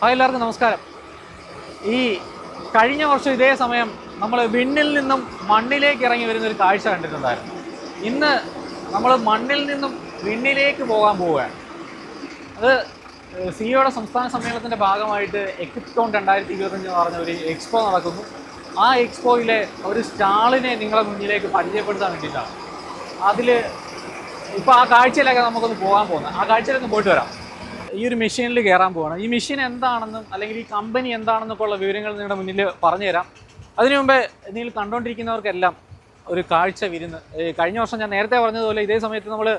Hi എല്ലാവർക്കും നമസ്കാരം. ഈ കഴിഞ്ഞ വർഷം ഇതേ സമയം നമ്മൾ വിണ്ണിൽ നിന്നും മണ്ണിലേക്ക് ഇറങ്ങി വരുന്ന ഒരു കാഴ്ച കണ്ടിട്ടുണ്ടായിരുന്നു. ഇന്ന് നമ്മൾ മണ്ണിൽ നിന്നും വിണ്ണിലേക്ക് പോകാൻ പോവുകയാണ്. അത് സിഇഒയുടെ സംസ്ഥാന സമ്മേളനത്തിന്റെ ഭാഗമായിട്ട് എക്സിപ്റ്റോൺ രണ്ടായിരത്തി ഇരുപത്തഞ്ച് എന്ന് പറഞ്ഞ ഒരു എക്സ്പോ നടക്കുന്നു. ആ എക്സ്പോയിലെ ഒരു സ്റ്റാളിനെ നിങ്ങളെ മുന്നിലേക്ക് പരിചയപ്പെടുത്താൻ വേണ്ടിയിട്ടാണ്. അതിൽ ഇപ്പോൾ ആ കാഴ്ചയിലൊക്കെ നമുക്കൊന്ന് പോകാൻ പോകുന്നത് ആ കാഴ്ചയിലൊന്ന് പോയിട്ട് വരാം. ഈ ഒരു മെഷീനിൽ കയറാൻ പോവാണ്. ഈ മെഷീൻ എന്താണെന്നും അല്ലെങ്കിൽ ഈ കമ്പനി എന്താണെന്നൊക്കെ ഉള്ള വിവരങ്ങൾ നിങ്ങളുടെ മുന്നിൽ പറഞ്ഞുതരാം. അതിനു മുമ്പേ നിങ്ങൾ കണ്ടുകൊണ്ടിരിക്കുന്നവർക്കെല്ലാം ഒരു കാഴ്ച വിരുന്ന്. കഴിഞ്ഞ വർഷം ഞാൻ നേരത്തെ പറഞ്ഞതുപോലെ ഇതേ സമയത്ത് നമ്മൾ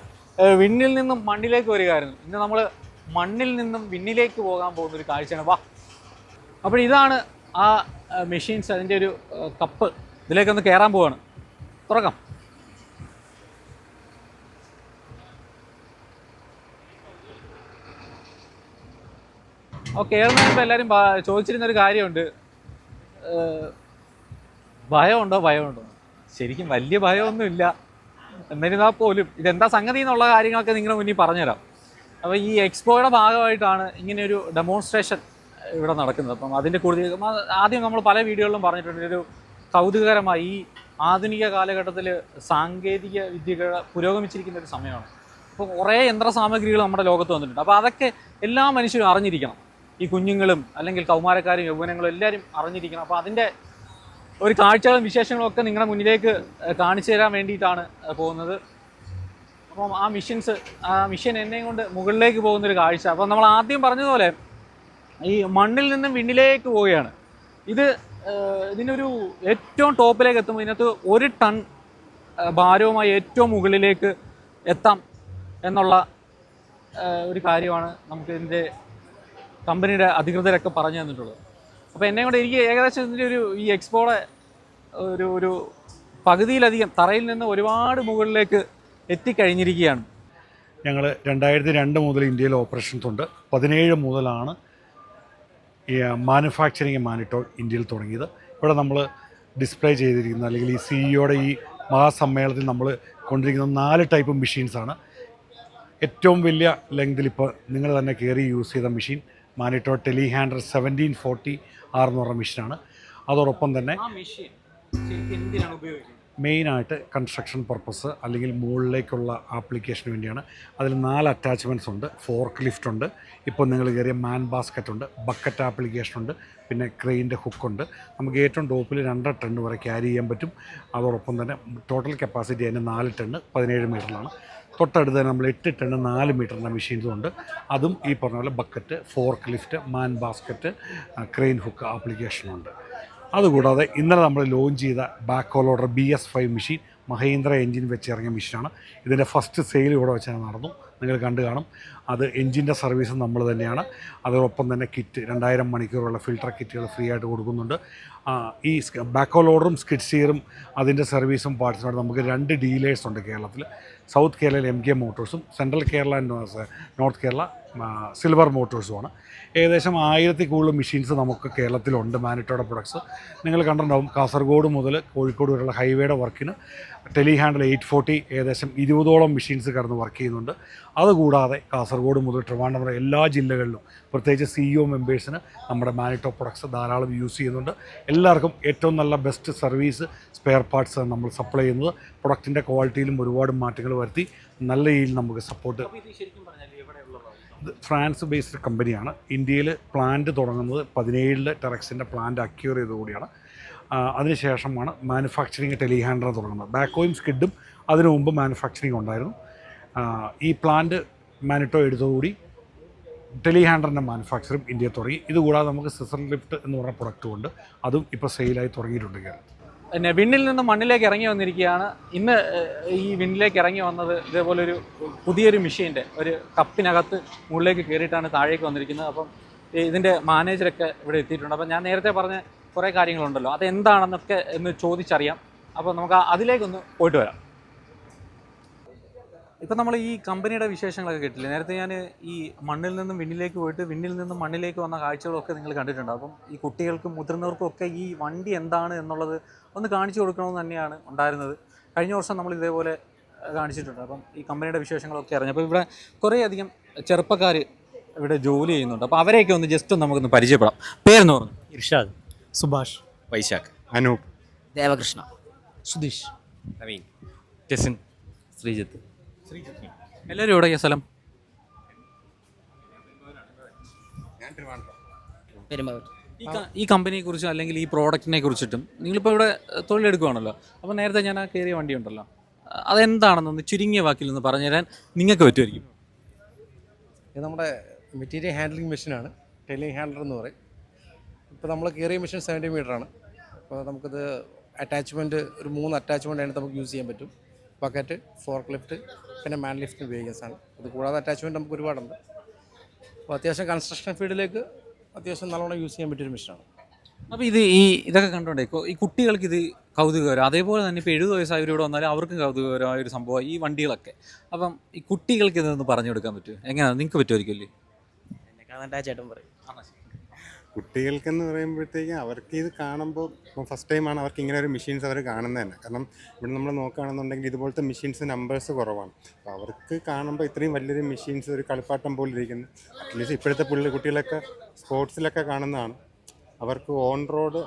വിണ്ണിൽ നിന്നും മണ്ണിലേക്ക് വരികയായിരുന്നു. ഇന്ന് നമ്മൾ മണ്ണിൽ നിന്നും വിണ്ണിലേക്ക് പോകാൻ പോകുന്ന ഒരു കാഴ്ചയാണ്. വാ. അപ്പോൾ ഇതാണ് ആ മെഷീൻസ് അതിന്റെ ഒരു കപ്പ്. ഇതിലേക്കൊന്ന് കയറാൻ പോവാണ്. തുറക്കാം. മുമ്പ് എല്ലാവരും ചോദിച്ചിരുന്ന ഒരു കാര്യമുണ്ട്. ഭയമുണ്ടോ? ഭയമുണ്ടോ? ശരിക്കും വലിയ ഭയമൊന്നുമില്ല. എന്നിരുന്നാൽ പോലും ഇതെന്താ സംഗതി എന്നുള്ള കാര്യങ്ങളൊക്കെ നിങ്ങളുടെ മുന്നിൽ പറഞ്ഞുതരാം. അപ്പോൾ ഈ എക്സ്പോയുടെ ഭാഗമായിട്ടാണ് ഇങ്ങനെയൊരു ഡെമോൺസ്ട്രേഷൻ ഇവിടെ നടക്കുന്നത്. അപ്പം അതിന്റെ കൂടുതൽ ആദ്യം നമ്മൾ പല വീഡിയോകളിലും പറഞ്ഞിട്ടുണ്ട്. ഒരു കൗതുകകരമായി ഈ ആധുനിക കാലഘട്ടത്തിൽ സാങ്കേതിക വിദ്യകൾ പുരോഗമിച്ചിരിക്കുന്ന ഒരു സമയമാണ്. അപ്പോൾ കുറേ യന്ത്ര സാമഗ്രികൾ നമ്മുടെ ലോകത്ത് വന്നിട്ടുണ്ട്. അപ്പോൾ അതൊക്കെ എല്ലാ മനുഷ്യരും അറിഞ്ഞിരിക്കണം. ഈ കുഞ്ഞുങ്ങളും അല്ലെങ്കിൽ കൗമാരക്കാരും യൗവനങ്ങളും എല്ലാവരും അറിഞ്ഞിരിക്കണം. അപ്പോൾ അതിന്റെ ഒരു കാഴ്ചകളും വിശേഷങ്ങളും ഒക്കെ നിങ്ങളുടെ മുന്നിലേക്ക് കാണിച്ചു തരാൻ വേണ്ടിയിട്ടാണ് പോകുന്നത്. അപ്പം ആ മിഷൻസ് ആ മിഷൻ എന്നെയും കൊണ്ട് മുകളിലേക്ക് പോകുന്നൊരു കാഴ്ച. അപ്പം നമ്മൾ ആദ്യം പറഞ്ഞതുപോലെ ഈ മണ്ണിൽ നിന്നും വിണ്ണിലേക്ക് പോവുകയാണ്. ഇത് ഇതിനൊരു ഏറ്റവും ടോപ്പിലേക്ക് എത്തുമ്പോൾ ഇതിനകത്ത് ഒരു ടൺ ഭാരവുമായി ഏറ്റവും മുകളിലേക്ക് എത്താം എന്നുള്ള ഒരു കാര്യമാണ് നമുക്ക് ഇതിന്റെ കമ്പനിയുടെ അധികൃതരൊക്കെ പറഞ്ഞു തന്നിട്ടുള്ളത്. അപ്പോൾ എന്നെ കൊണ്ട് എനിക്ക് ഏകദേശം ഇതിന്റെ ഒരു ഈ എക്സ്പോയുടെ ഒരു ഒരു പകുതിയിലധികം തറയിൽ നിന്ന് ഒരുപാട് മുകളിലേക്ക് എത്തിക്കഴിഞ്ഞിരിക്കുകയാണ്. ഞങ്ങൾ രണ്ടായിരത്തി രണ്ട് മുതൽ ഇന്ത്യയിൽ ഓപ്പറേഷൻസ് ഉണ്ട്. പതിനേഴ് മുതലാണ് ഈ മാനുഫാക്ചറിങ് മാനിറ്റോ ഇന്ത്യയിൽ തുടങ്ങിയത്. ഇവിടെ നമ്മൾ ഡിസ്പ്ലേ ചെയ്തിരിക്കുന്ന അല്ലെങ്കിൽ ഈ സിഇഒയുടെ ഈ മഹാസമ്മേളനത്തിൽ നമ്മൾ കൊണ്ടിരിക്കുന്ന നാല് ടൈപ്പ് മെഷീൻസാണ്. ഏറ്റവും വലിയ ലെങ്തിൽ ഇപ്പോൾ നിങ്ങൾ തന്നെ കയറി യൂസ് ചെയ്ത machine Manitou telehandler seventeen forty ആറ് എന്ന് പറഞ്ഞ മെഷീനാണ്. അതോടൊപ്പം തന്നെ എന്തിനാണ് ഉപയോഗിക്കുന്നത്? മെയിനായിട്ട് കൺസ്ട്രക്ഷൻ പർപ്പസ് അല്ലെങ്കിൽ മുകളിലേക്കുള്ള ആപ്ലിക്കേഷന് വേണ്ടിയാണ്. അതിൽ നാല് അറ്റാച്ച്മെന്റ്സ് ഉണ്ട്. ഫോർക്ക് ലിഫ്റ്റ് ഉണ്ട്. ഇപ്പോൾ നിങ്ങൾ കയറിയ മാൻ ബാസ്ക്കറ്റ് ഉണ്ട്. ബക്കറ്റ് ആപ്ലിക്കേഷൻ ഉണ്ട്. പിന്നെ ക്രെയിന്റെ ഹുക്കുണ്ട് നമുക്ക് ഏറ്റവും ടോപ്പിൽ രണ്ടര ടണ്ണ് വരെ ക്യാരി ചെയ്യാൻ പറ്റും. അതോടൊപ്പം തന്നെ ടോട്ടൽ കപ്പാസിറ്റി അതിന് നാല് ടണ്ണ് പതിനേഴ് മീറ്ററിലാണ് തൊട്ടടുത്ത് നമ്മൾ എട്ട് ടണ്ണ് നാല് മീറ്ററിന്റെ മെഷീൻസും ഉണ്ട്. അതും ഈ പറഞ്ഞ പോലെ bucket forklift man basket crane hook ആപ്ലിക്കേഷനുണ്ട് അതുകൂടാതെ ഇന്നലെ നമ്മൾ ലോഞ്ച് ചെയ്ത backhoe loader B S five machine Mahindra engine വെച്ച് ഇറങ്ങിയ മെഷീനാണ്. ഇതിന്റെ ഫസ്റ്റ് സെയിൽ ഇവിടെ വെച്ചാൽ നടന്നു. നിങ്ങൾ കണ്ടു കാണും. അത് എൻജിന്റെ സർവീസ് നമ്മൾ തന്നെയാണ്. അതോടൊപ്പം തന്നെ കിറ്റ് രണ്ടായിരം മണിക്കൂറുള്ള ഫിൽട്ടർ കിറ്റുകൾ ഫ്രീ ആയിട്ട് കൊടുക്കുന്നുണ്ട്. ഈ ബാക്ക് ലോഡറും സ്കിഡ് സ്റ്റീറും അതിന്റെ സർവീസും പാർട്സിനോട് നമുക്ക് രണ്ട് ഡീലേഴ്സ് ഉണ്ട് കേരളത്തിൽ സൗത്ത് കേരളയിൽ M K മോട്ടോഴ്സും central Kerala north Kerala silver മോട്ടോഴ്സുമാണ് ഏകദേശം ആയിരത്തി കൂടുതൽ മെഷീൻസ് നമുക്ക് കേരളത്തിലുണ്ട് മാനിറ്റോയുടെ പ്രൊഡക്ട്സ് നിങ്ങൾ കണ്ടിട്ടുണ്ടാവും കാസർഗോഡ് മുതൽ കോഴിക്കോട് വരെയുള്ള ഹൈവേയുടെ വർക്കിന് ടെലിഹാൻഡിൽ എയ്റ്റ് ഫോർട്ടി ഏകദേശം ഇരുപതോളം മെഷീൻസ് കടന്ന് വർക്ക് ചെയ്യുന്നുണ്ട്. അതുകൂടാതെ കാസർഗോഡ് മുതൽ ട്രിവാൻഡ്രം എല്ലാ ജില്ലകളിലും പ്രത്യേകിച്ച് സി ഒ മെമ്പേഴ്സിന് നമ്മുടെ മാനിറ്റോ പ്രൊഡക്ട്സ് ധാരാളം യൂസ് ചെയ്യുന്നുണ്ട്. എല്ലാവർക്കും ഏറ്റവും നല്ല ബെസ്റ്റ് സർവീസ് സ്പെയർ പാർട്സ് നമ്മൾ സപ്ലൈ ചെയ്യുന്നത്. പ്രൊഡക്റ്റിന്റെ ക്വാളിറ്റിയിലും ഒരുപാട് മാറ്റങ്ങൾ വരുത്തി നല്ല രീതിയിൽ നമുക്ക് സപ്പോർട്ട് ഫ്രാൻസ് ബേസ്ഡ് കമ്പനിയാണ് ഇന്ത്യയിൽ പ്ലാന്റ് തുടങ്ങുന്നത് പതിനേഴിൽ ടെറക്സിന്റെ പ്ലാന്റ് അക്യൂർ ചെയ്തുകൂടിയാണ് അതിനുശേഷമാണ് മാനുഫാക്ചറിങ് ടെലിഹാൻഡർ തുടങ്ങുന്നത്. ബാക്കോയും സ്കിഡും അതിനു മുമ്പ് മാനുഫാക്ചറിങ് ഉണ്ടായിരുന്നു. ഈ പ്ലാന്റ് മാനിട്ടോ എടുത്തോടുകൂടി ടെലിഹാൻഡറിന്റെ മാനുഫാക്ചറും ഇന്ത്യയിൽ തുടങ്ങി. ഇതുകൂടാതെ നമുക്ക് സിസർ ലിഫ്റ്റ് എന്ന് പറഞ്ഞ പ്രൊഡക്റ്റും ഉണ്ട്. അതും ഇപ്പോൾ സെയിലായി തുടങ്ങിയിട്ടുണ്ട് കേരളത്തിൽ. പിന്നെ വിണ്ണിൽ നിന്ന് മണ്ണിലേക്ക് ഇറങ്ങി വന്നിരിക്കുകയാണ്. ഇന്ന് ഈ വിണ്ണിലേക്ക് ഇറങ്ങി വന്നത് ഇതേപോലൊരു പുതിയൊരു മെഷീന്റെ ഒരു കപ്പിനകത്ത് മുകളിലേക്ക് കയറിയിട്ടാണ് താഴേക്ക് വന്നിരിക്കുന്നത്. അപ്പം ഇതിന്റെ മാനേജറൊക്കെ ഇവിടെ എത്തിയിട്ടുണ്ട്. അപ്പം ഞാൻ നേരത്തെ പറഞ്ഞ കുറേ കാര്യങ്ങളുണ്ടല്ലോ. അതെന്താണെന്നൊക്കെ എന്ന് ചോദിച്ചറിയാം. അപ്പോൾ നമുക്ക് അതിലേക്കൊന്ന് പോയിട്ട് വരാം. ഇപ്പം നമ്മൾ ഈ കമ്പനിയുടെ വിശേഷങ്ങളൊക്കെ കേട്ടില്ലേ? നേരത്തെ ഞാൻ ഈ മണ്ണിൽ നിന്നും വിണ്ണിലേക്ക് പോയിട്ട് വിണ്ണിൽ നിന്നും മണ്ണിലേക്ക് വന്ന കാഴ്ചകളൊക്കെ നിങ്ങൾ കണ്ടിട്ടുണ്ട്. അപ്പം ഈ കുട്ടികൾക്കും മുതിർന്നവർക്കും ഒക്കെ ഈ വണ്ടി എന്താണ് എന്നുള്ളത് ഒന്ന് കാണിച്ചു കൊടുക്കണമെന്ന് തന്നെയാണ് ഉണ്ടായിരുന്നത്. കഴിഞ്ഞ വർഷം നമ്മൾ ഇതേപോലെ കാണിച്ചിട്ടുണ്ട്. അപ്പം ഈ കമ്പനിയുടെ വിശേഷങ്ങളൊക്കെ അറിഞ്ഞു. അപ്പോൾ ഇവിടെ കുറേയധികം ചെറുപ്പക്കാർ ഇവിടെ ജോലി ചെയ്യുന്നുണ്ട്. അപ്പോൾ അവരെയൊക്കെ ഒന്ന് ജസ്റ്റ് ഒന്ന് നമുക്കൊന്ന് പരിചയപ്പെടാം. പേരെന്ന് പറഞ്ഞു ഇർഷാദ്. സുഭാഷ്. വൈശാഖ്. അനൂപ്. ദേവകൃഷ്ണ. സുധീഷ്. നവീൻ. ജസിൻ. ശ്രീജിത്ത്. ശ്രീജിത്ത്. എല്ലാവരും എവിടെയാ സ്ഥലം? പെരുമ്പാവൂർ. ഈ കമ്പനിയെ കുറിച്ചും അല്ലെങ്കിൽ ഈ പ്രോഡക്റ്റിനെ കുറിച്ചിട്ടും നിങ്ങളിപ്പോൾ ഇവിടെ തൊഴിലെടുക്കുവാണല്ലോ. തൊഴിലെടുക്കുകയാണല്ലോ അപ്പോൾ നേരത്തെ ഞാൻ ആ കയറിയ വണ്ടി ഉണ്ടല്ലോ. അതെന്താണെന്നൊന്ന് ചുരുങ്ങിയ വാക്കിൽ ഒന്ന് പറഞ്ഞുതരാൻ നിങ്ങൾക്ക് പറ്റുമായിരിക്കും. ഇത് നമ്മുടെ മെറ്റീരിയൽ ഹാൻഡ്ലിംഗ് മെഷീനാണ് ടെലി ഹാൻഡ്ലർ എന്ന് പറയും. ഇപ്പോൾ നമ്മൾ കയറിയ മെഷീൻ സെവന്റി ആണ്. അപ്പോൾ നമുക്കിത് അറ്റാച്ച്മെന്റ് ഒരു മൂന്ന് അറ്റാച്ച്മെന്റ് ആയിട്ട് നമുക്ക് യൂസ് ചെയ്യാൻ പറ്റും. ബക്കറ്റ് ഫോർക്ക് ലിഫ്റ്റ് പിന്നെ മാൻ ലിഫ്റ്റ് ഉപയോഗിക്കാൻ ഇത് കൂടാതെ അറ്റാച്ച്മെന്റ് നമുക്ക് ഒരുപാടുണ്ട്. അപ്പോൾ അത്യാവശ്യം കൺസ്ട്രക്ഷൻ ഫീൽഡിലേക്ക് അത്യാവശ്യം നല്ലോണം യൂസ് ചെയ്യാൻ പറ്റിയൊരു മെഷീനാണ് അപ്പോൾ ഇത് ഈ ഇതൊക്കെ കണ്ടോണ്ടേ ഇപ്പോൾ ഈ കുട്ടികൾക്ക് ഇത് കൗതുകകരം. അതേപോലെ തന്നെ ഇപ്പോൾ എഴുപത് വയസ്സായവരോട് വന്നാലും അവർക്കും കൗതുകകരമായ ഒരു സംഭവം ഈ വണ്ടികളൊക്കെ. അപ്പം ഈ കുട്ടികൾക്ക് ഇതൊന്ന് പറഞ്ഞു കൊടുക്കാൻ പറ്റുമോ? എങ്ങനെയാണ് നിങ്ങൾക്ക് പറ്റുമായിരിക്കുമല്ലേ കാണാൻ ചേട്ടൻ പറയും. കുട്ടികൾക്കെന്ന് പറയുമ്പോഴത്തേക്ക് അവർക്ക് ഇത് കാണുമ്പോൾ ഫസ്റ്റ് ടൈമാണ് അവർക്ക് ഇങ്ങനെ ഒരു മെഷീൻസ് അവർ കാണുന്നത് തന്നെ. കാരണം ഇവിടെ നമ്മൾ നോക്കുകയാണെന്നുണ്ടെങ്കിൽ ഇതുപോലത്തെ മെഷീൻസ് നമ്പേഴ്സ് കുറവാണ്. അപ്പോൾ അവർക്ക് കാണുമ്പോൾ ഇത്രയും വലിയൊരു മെഷീൻസ് ഒരു കളിപ്പാട്ടം പോലെ ഇരിക്കുന്നു. അറ്റ്ലീസ്റ്റ് ഇപ്പോഴത്തെ പുള്ളി കുട്ടികളൊക്കെ സ്പോർട്സിലൊക്കെ കാണുന്നതാണ്. അവർക്ക് ഓൺ റോഡ്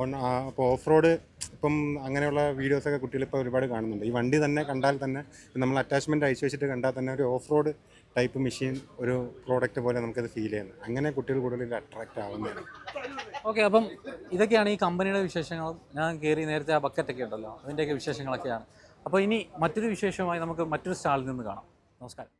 ഓൺ അപ്പോൾ ഓഫ് റോഡ് ഇപ്പം അങ്ങനെയുള്ള വീഡിയോസൊക്കെ കുട്ടികൾ ഇപ്പോൾ ഒരുപാട് കാണുന്നുണ്ട്. ഈ വണ്ടി തന്നെ കണ്ടാൽ തന്നെ നമ്മൾ അറ്റാച്ച്മെന്റ് അയച്ചു വെച്ചിട്ട് കണ്ടാൽ തന്നെ ഒരു ഓഫ് റോഡ് ടൈപ്പ് മെഷീൻ ഒരു പ്രോഡക്റ്റ് പോലെ നമുക്കത് ഫീൽ ചെയ്യുന്നത് അങ്ങനെ കുട്ടികൾ കൂടുതൽ അട്രാക്റ്റ് ആവുന്നതാണ്. ഓക്കെ അപ്പം ഇതൊക്കെയാണ് ഈ കമ്പനിയുടെ വിശേഷങ്ങളും. ഞാൻ കയറി നേരത്തെ ആ ബക്കറ്റൊക്കെ ഉണ്ടല്ലോ അതിന്റെയൊക്കെ വിശേഷങ്ങളൊക്കെയാണ്. അപ്പോൾ ഇനി മറ്റൊരു വിശേഷമായി നമുക്ക് മറ്റൊരു സ്റ്റാളിൽ നിന്ന് കാണാം. നമസ്കാരം.